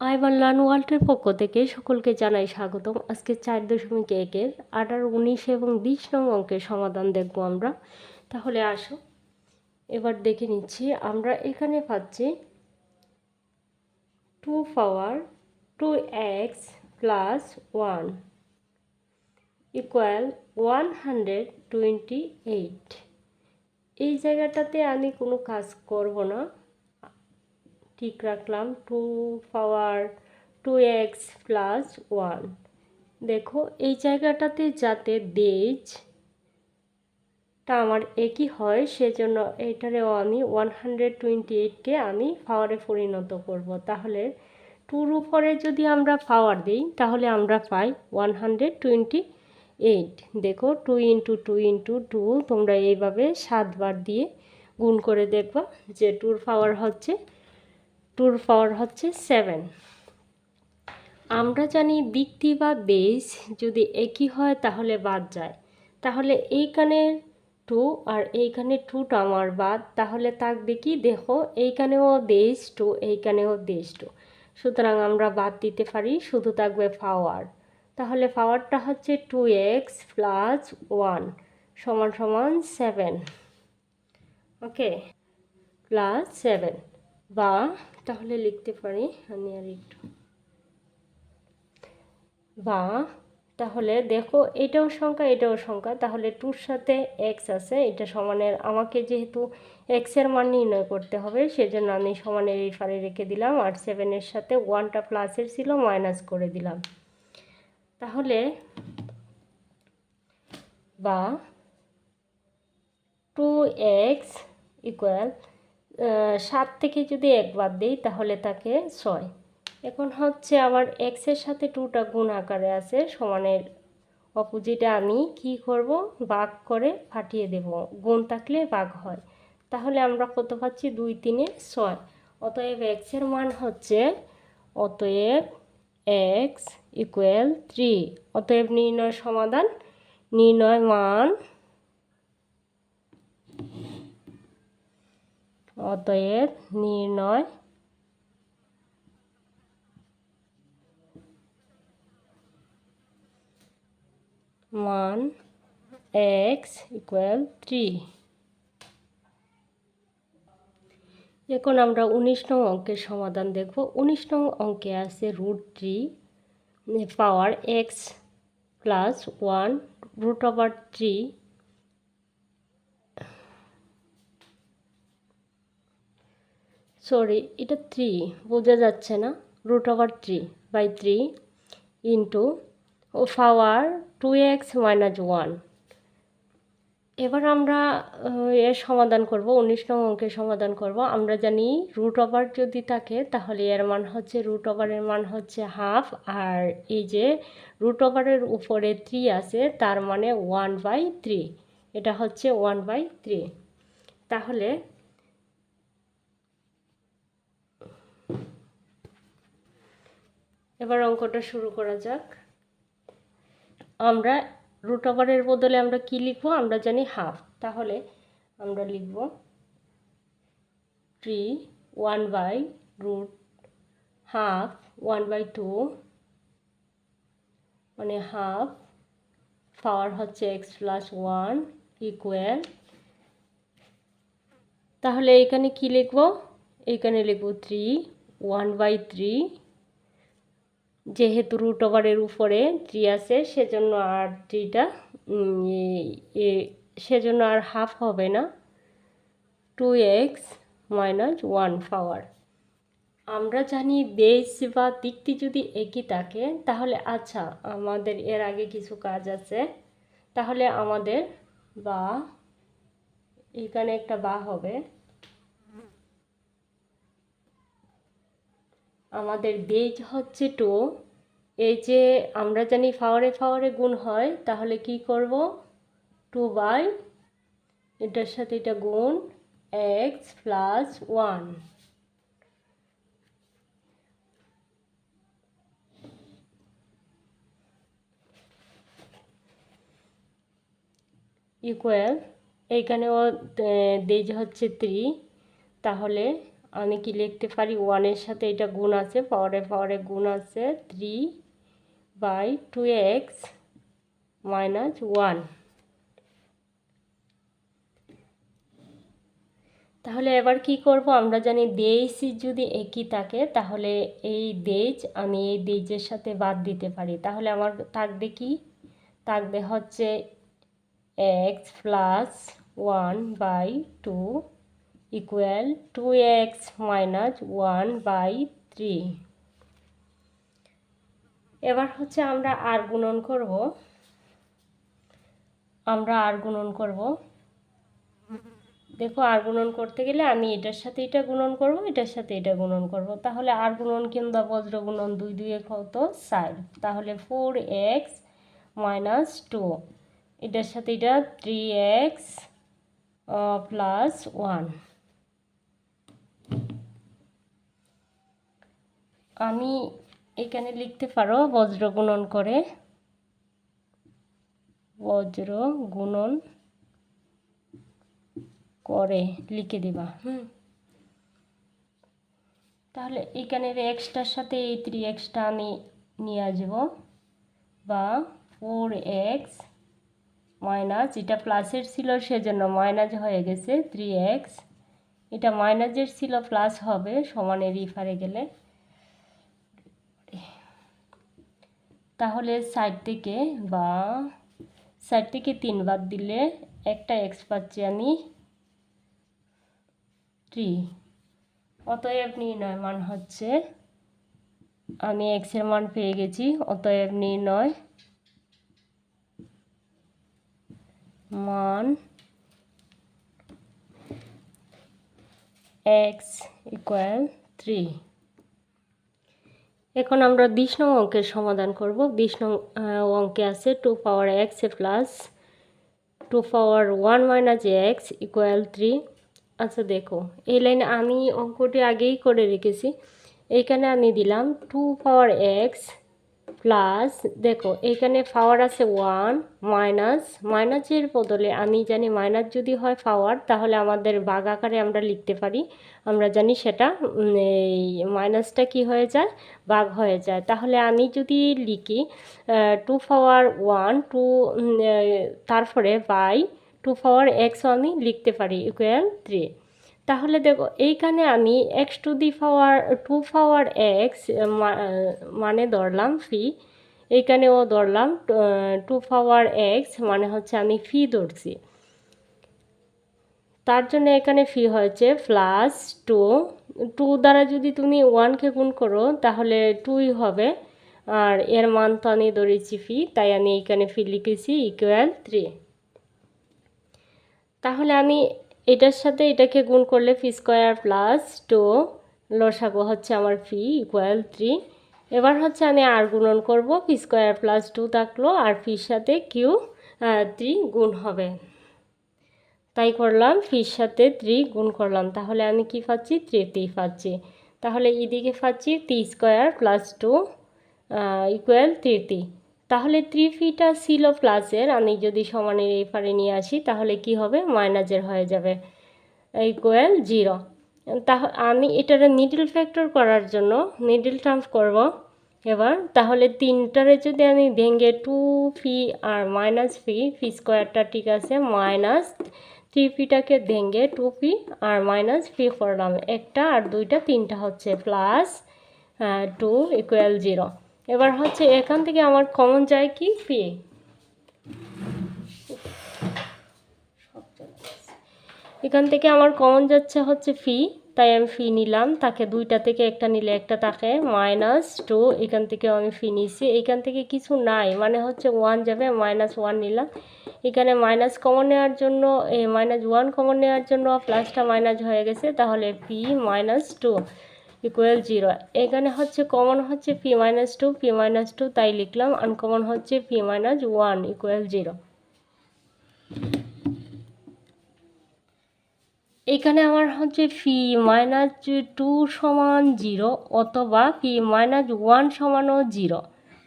আইবার learn ওয়ার্ল্ডের পক্ষ থেকে সকলকে জানাই স্বাগতম। আজকে চার দশমিক একের আঠারো, উনিশ এবং বিশ নং অঙ্কের সমাধান দেখব আমরা। তাহলে আসো, এবার দেখে নিচ্ছি। আমরা এখানে পাচ্ছি two power two x plus one equal one hundred twenty eight. এই জায়গাটাতে আমি কোনো কাজ করব না। ঠিক রাখলাম two power two x plus one দেখো, এই জায়গাটাতে যাতে দেজ টা আমার একই হয়, সেজন্য এটারেও আমি ওয়ান হান্ড্রেড টোয়েন্টি এইটকে আমি পাওয়ারে পরিণত করব। তাহলে টুর উপরে যদি আমরা পাওয়ার দিই, তাহলে আমরা পাই ওয়ান হান্ড্রেড টোয়েন্টি এইট দেখো two into two into two তোমরা এইভাবে সাতবার দিয়ে গুণ করে দেখবা যে টুর পাওয়ার হচ্ছে টুর পাওয়ার হচ্ছে সেভেন। আমরা জানি দিকটি বা বেস যদি একই হয় তাহলে বাদ যায়। তাহলে এইখানে টু আর এইখানে টুটা আমার বাদ, তাহলে থাকবে কি? দেখো, এইখানেও দেশ টু, এইখানেও দেশ টু। সুতরাং আমরা বাদ দিতে পারি, শুধু থাকবে পাওয়ার। তাহলে পাওয়ারটা হচ্ছে টু এক্স প্লাস ওয়ান সমান সমান সেভেন। ওকে, প্লাস সেভেন। বা, তাহলে লিখতে পারি, আমি আর একটু। বা, তাহলে দেখো, এটাও সংখ্যা এটাও সংখ্যা, তাহলে টুর সাথে এক্স আছে, এটা সমানের, আমাকে যেহেতু এক্সের মান নির্ণয় করতে হবে, সেজন্য আমি সমানের এই ফারে রেখে দিলাম, আর সেভেনের সাথে ওয়ানটা প্লাসের ছিল মাইনাস করে দিলাম। তাহলে, বা টু এক্স ইকুয়াল সাত থেকে যদি এক বাদ দিই, তাহলে তাকে ছয়। এখন হচ্ছে আবার এক্সের সাথে টুটা গুণ আকারে আছে, সমানের অপোজিটে আমি কি করব? বাঘ করে ফাটিয়ে দেব। গুণ থাকলে বাঘ হয়। তাহলে আমরা কত পাচ্ছি? দুই তিনে ছয়। অতএব এক্সের মান হচ্ছে অতএব এক্স ইকুয়াল থ্রি অতএব নির্ণয় সমাধান, নির্ণয় মান অতএব নির্ণয় মান এক্স ইকুয়াল থ্রি। এখন আমরা উনিশ নং অঙ্কের সমাধান দেখব। উনিশ নং অঙ্কে আছে root three power x plus one root over three sorry এটা থ্রি বোঝা যাচ্ছে না। Root over three by three into O power two x minus one এবার আমরা এর সমাধান করব, উনিশ নং অঙ্কের সমাধান করব। আমরা জানি রুট ওভার যদি থাকে, তাহলে এর মান হচ্ছে রুট ওভারের মান হচ্ছে হাফ আর এই যে রুট ওভারের উপরে থ্রি আছে, তার মানে ওয়ান বাই থ্রি এটা হচ্ছে ওয়ান বাই থ্রি তাহলে এবার অঙ্কটা শুরু করা যাক। আমরা রুট ওভারের বদলে আমরা কি লিখব? আমরা জানি হাফ তাহলে আমরা লিখব three one by root half one by two মানে হাফ পাওয়ার হচ্ছে এক্স প্লাস ওয়ান ইকুয়াল তাহলে এখানে কি লিখব? এইখানে লিখব থ্রি ওয়ান বাই থ্রি যেহেতু রুট ওভারের উপরে থ্রি আছে, সেজন্য আর থ্রিটা সেজন্য আর হাফ হবে না। Two x minus one power আমরা জানি বেস বা দিকটি যদি একই থাকে, তাহলে আচ্ছা আমাদের এর আগে কিছু কাজ আছে। তাহলে আমাদের বা, এখানে একটা বা হবে। আমাদের বেজ হচ্ছে টু এই যে আমরা জানি ফাওয়ারে ফাওয়ারে গুণ হয়, তাহলে কি করব? টু বাই এটার সাথে এটা গুণ এক্স প্লাস ওয়ান ইকুয়াল এইখানেও দেজ হচ্ছে থ্রি তাহলে আমি কি লিখতে পারি? ওয়ানের সাথে এটা গুণ আছে পাওয়ারে পাওয়ারে গুণ আছে three by two x minus one তাহলে এবার কি করব? আমরা জানি দেশ যদি একই থাকে, তাহলে এই দেজ আমি এই দেজের সাথে বাদ দিতে পারি। তাহলে আমার থাকবে কি? থাকবে হচ্ছে x plus one by two equal two x minus one by three এবার হচ্ছে আমরা আর গুণন করব। আমরা আর গুণন করব। দেখো আর গুণন করতে গেলে আমি এটার সাথে এটা গুণন করব, এটার সাথে এটা গুণন করব। তাহলে আর গুণন কিংবা বজ্র গুণন দুই দুই কত সাইড তাহলে ফোর এক্স মাইনাস টু এটার সাথে এটা থ্রি এক্স প্লাস ওয়ান আমি এখানে লিখতে পারো বজ্র গুণন করে। বজ্র গুণন করে, লিখে দিবা, হুম। তাহলে এখানের এক্সটার সাথে এই থ্রি এক্সটা আমি নিয়ে আসব বা ফোর এক্স মাইনাস এটা প্লাসের ছিল সেজন্য মাইনাস হয়ে গেছে থ্রি এক্স এটা মাইনাসের ছিল প্লাস হবে, সমানের রিফারে গেলে। তাহলে সাইড থেকে বা সাইড থেকে তিন বাদ দিলে একটা এক্স পাচ্ছি আমি থ্রি অতএব নির্ণয় মান হচ্ছে আমি এক্সের মান পেয়ে গেছি, অতএব নির্ণয় মান এক্স ইকুয়াল থ্রি এখন আমরা বিশ নং অঙ্কের সমাধান করব। বিশ নং অঙ্কে আছে টু পাওয়ার এক্স এ plus two power one minus x equal three. আচ্ছা দেখো, এই লাইনে আমি অঙ্কটি আগেই করে রেখেছি। এইখানে আমি দিলাম টু পাওয়ার এক্স প্লাস দেখো, এখানে পাওয়ার আছে ওয়ান মাইনাস মাইনাসের বদলে আমি জানি মাইনাস যদি হয় পাওয়ার তাহলে আমাদের বাঘ আকারে আমরা লিখতে পারি। আমরা জানি সেটা এই মাইনাসটা কি হয়ে যায়? বাঘ হয়ে যায়। তাহলে আমি যদি লিখি টু পাওয়ার ওয়ান টু তারপরে বাই টু পাওয়ার এক্সও আমি লিখতে পারি ইকুয়াল থ্রি তাহলে দেখো, এইখানে আমি x to the power two power x মানে ধরলাম ফি এইখানেও ধরলাম টু পাওয়ার এক্স মানে হচ্ছে আমি ফি ধরছি। তার জন্য এখানে ফি হয়েছে প্লাস টু টু দ্বারা যদি তুমি ওয়ানকে গুণ করো, তাহলে টুই হবে। আর এর মান তো আমি ধরেছি ফি তাই আমি এখানে ফি লিখেছি ইকুয়াল থ্রি তাহলে আমি এটার সাথে এটাকে গুণ করলে ফি স্কোয়ার প্লাস টু লসাগো হচ্ছে আমার ফি ইকুয়াল থ্রি। এবার হচ্ছে আমি আর গুণন করব, ফি স্কোয়ার প্লাস টু থাকল আর ফির সাথে কিউ থ্রি গুণ হবে। তাই করলাম, ফির সাথে থ্রি গুণ করলাম। তাহলে আমি কি পাচ্ছি? থ্রি পাচ্ছি। তাহলে এদিকে পাচ্ছি, three square plus two equal three তাহলে থ্রি ফিটা ছিল প্লাসের আমি যদি সমানের এই পারে নিয়ে আসি, তাহলে কি হবে? মাইনাসের হয়ে যাবে। ইকুয়াল জিরো তা আমি এটার মিডিল ফ্যাক্টর করার জন্য মিডিল টার্মস করব। এবার, তাহলে তিনটারে যদি আমি ভেঙে টু ফি আর মাইনাস ফি ফি স্কোয়ারটা ঠিক আছে মাইনাস থ্রি ফিটাকে ভেঙে টু ফি আর মাইনাস ফি করলাম। একটা আর দুইটা, তিনটা হচ্ছে প্লাস টু ইকুয়াল জিরো এবার হচ্ছে এখান থেকে আমার কমন যায় কি? ফি এখান থেকে আমার কমন যাচ্ছে হচ্ছে ফি, তাই আমি ফি নিলাম। তাকে দুইটা থেকে একটা নিলে একটা তাকে মাইনাস টু, এখান থেকে আমি ফি নিছি এখান থেকে কিছু নাই মানে হচ্ছে ওয়ান যাবে, মাইনাস ওয়ান নিলাম। এখানে মাইনাস কমন নেওয়ার জন্য মাইনাস ওয়ান কমন নেওয়ার জন্য প্লাসটা মাইনাস হয়ে গেছে, তাহলে p minus two. Equal zero এখানে হচ্ছে কমন হচ্ছে p minus two p minus two তাই লিখলাম। আনকমন হচ্ছে p minus one equal zero এখানে আমার হচ্ছে ফি মাইনাস টু সমান জিরো অথবা ফি মাইনাস ওয়ান সমানও জিরো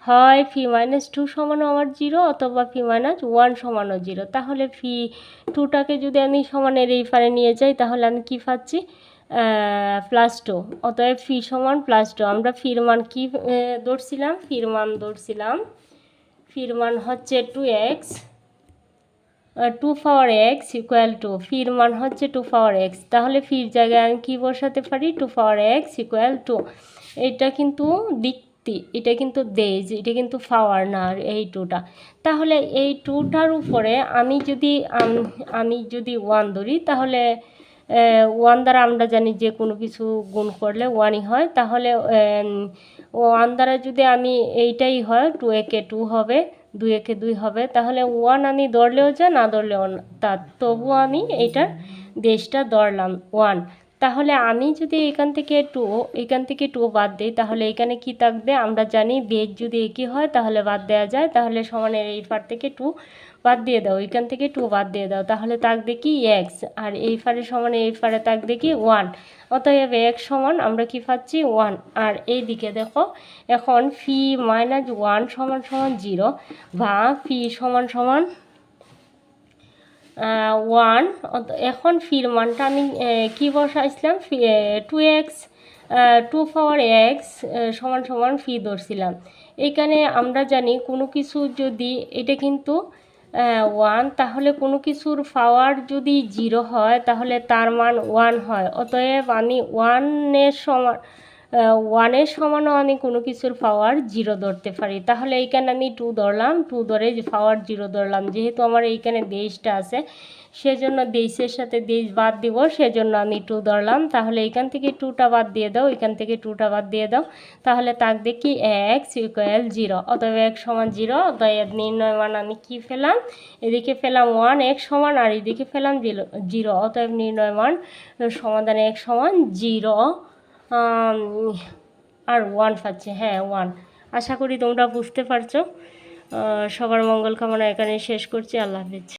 হয় ফি মাইনাস টু সমানও আমার জিরো অথবা ফি মাইনাস ওয়ান সমানও জিরো তাহলে ফি টুটাকে যদি আমি সমানের এই পারে নিয়ে যাই, তাহলে আমি কি পাচ্ছি? প্লাস টু অতএব ফি সমান প্লাস টু আমরা ফির মান কী ধরছিলাম? ফির মান ধরছিলাম। ফির মান হচ্ছে two x two power x equal two ফির মান হচ্ছে টু পাওয়ার এক্স তাহলে ফির জায়গায় আমি কী বসাতে পারি? Two power x equal two এটা কিন্তু দিক্তি, এটা কিন্তু দেজ এটা কিন্তু পাওয়ার না এই টুটা তাহলে এই টুটার উপরে আমি যদি আমি যদি ওয়ান ধরি, তাহলে ওয়ান দ্বারা আমরা জানি যে কোনো কিছু গুণ করলে ওয়ানই হয়। তাহলে ওয়ান দ্বারা যদি আমি এইটাই হয়, টু একে টু হবে, দুই একে দুই হবে, তাহলে ওয়ান আমি ধরলেও যা, না না তা। তবুও আমি এইটার দেশটা ধরলাম, ওয়ান। তাহলে আমি যদি এখান থেকে টু, এখান থেকে টু বাদ দিই, তাহলে এখানে কি থাকবে? আমরা জানি বেজ যদি একই হয়, তাহলে বাদ দেওয়া যায়। তাহলে সমানের এই পার থেকে টু বাদ দিয়ে দাও, এখান থেকে টু বাদ দিয়ে দাও, তাহলে থাকবে কি এক্স আর এই ফারে সমান এই ফারে থাকবে কি ওয়ান অতএব এক্স সমান আমরা কি পাচ্ছি ওয়ান আর এই দিকে দেখো, এখন ফি মাইনাস ওয়ান সমান সমান জিরো বা ফি সমান সমান ওয়ান এখন ফির মানটা আমি কি বসাইছিলাম? Two x two power x সমান সমান ফি ধরছিলাম। এখানে আমরা জানি কোনো কিছু যদি, এটা কিন্তু ওয়ান তাহলে কোনো কিছুর পাওয়ার যদি জিরো হয়, তাহলে তার মান ওয়ান হয়। অতএব আমি ওয়ানের সমান ওয়ানের সমানও আমি কোনো কিছুর পাওয়ার জিরো ধরতে পারি। তাহলে এইখানে আমি টু ধরলাম টু ধরে পাওয়ার জিরো ধরলাম। যেহেতু আমার এইখানে দেশটা আছে, সেজন্য দেশের সাথে দেশ বাদ দিব, সেজন্য আমি টু ধরলাম। তাহলে এখান থেকে টুটা বাদ দিয়ে দাও এখান থেকে টুটা বাদ দিয়ে দাও। তাহলে তাক দেখি এক্স ইকুয়াল জিরো অতএব এক সমান জিরো অতএব নির্ণয় মান আমি কি ফেলাম? এদিকে ফেলাম ওয়ান এক সমান, আর এদিকে ফেলাম জিরো অতএব নির্ণয় মান সমাধানে এক সমান জিরো আর ওয়ান পাচ্ছে হ্যাঁ ওয়ান আশা করি তোমরা বুঝতে পারছ। সবার মঙ্গল কামনা এখানে শেষ করছি। আল্লাহ হাফিজ।